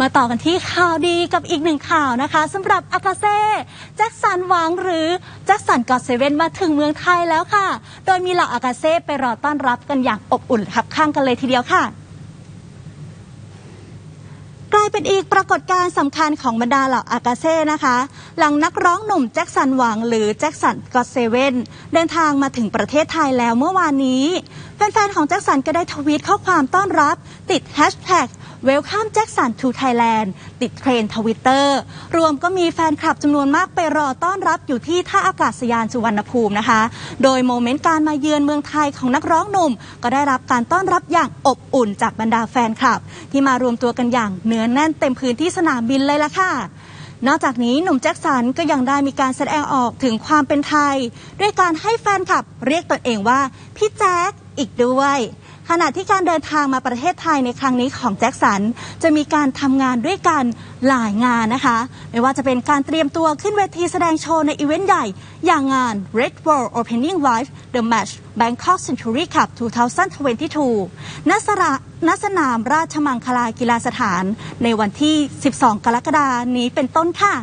มาต่อกันที่ข่าวดีกับอีกหนึ่งข่าวนะคะสำหรับอากาเซ่แจ็คสันหวังหรือแจ็คสันกอดเซเว่นมาถึงเมืองไทยแล้วค่ะ โดยมีเหล่าอากาเซ่ไปรอต้อนรับกันอย่างอบอุ่นขับข้างกันเลยทีเดียวค่ะกลายเป็นอีกปรากฏการณ์สำคัญของบรรดาเหล่าอากาเซ่นะคะ หลังนักร้องหนุ่มแจ็คสันหวังหรือแจ็คสันก็อตเซเว่นเดินทางมาถึงประเทศไทยแล้วเมื่อวานนี้ แฟนๆ ของแจ็คสันก็ได้ทวีตข้อความต้อนรับ ติดแฮชแท็ก Welcome Jackson to Thailand ติดเทรนทวิตเตอร์รวมก็มีแฟนคลับจำนวนมากไปรอต้อนรับอยู่ที่ท่าอากาศยานสุวรรณภูมินะคะ โดยโมเมนต์การมาเยือนเมืองไทยของนักร้องหนุ่ม ก็ได้รับการต้อนรับอย่างอบอุ่นจากบรรดาแฟนคลับ ที่มารวมตัวกันอย่างเนื้อแน่นเต็มพื้นที่สนามบินเลยล่ะค่ะนอกจากนี้หนุ่มแจ็คสันก็ยังได้มีการแสดงออกถึงความเป็นไทย ด้วยการให้แฟนคลับเรียกตนเองว่า พี่แจ็คอีกด้วย ขณะที่การเดินทางมาประเทศไทยในครั้งนี้ของแจ็คสัน จะมีการทำงานด้วยกันหลายงานนะคะ ไม่ว่าจะเป็นการเตรียมตัวขึ้นเวทีแสดงโชว์ในอีเวนต์ใหญ่ อย่างงาน Red World Opening Live The Match Bangkok Century Cup 2022 ณ สระณสนามราชมังคลากีฬาสถาน ในวันที่ 12 กรกฎาคมนี้เป็นต้นค่ะ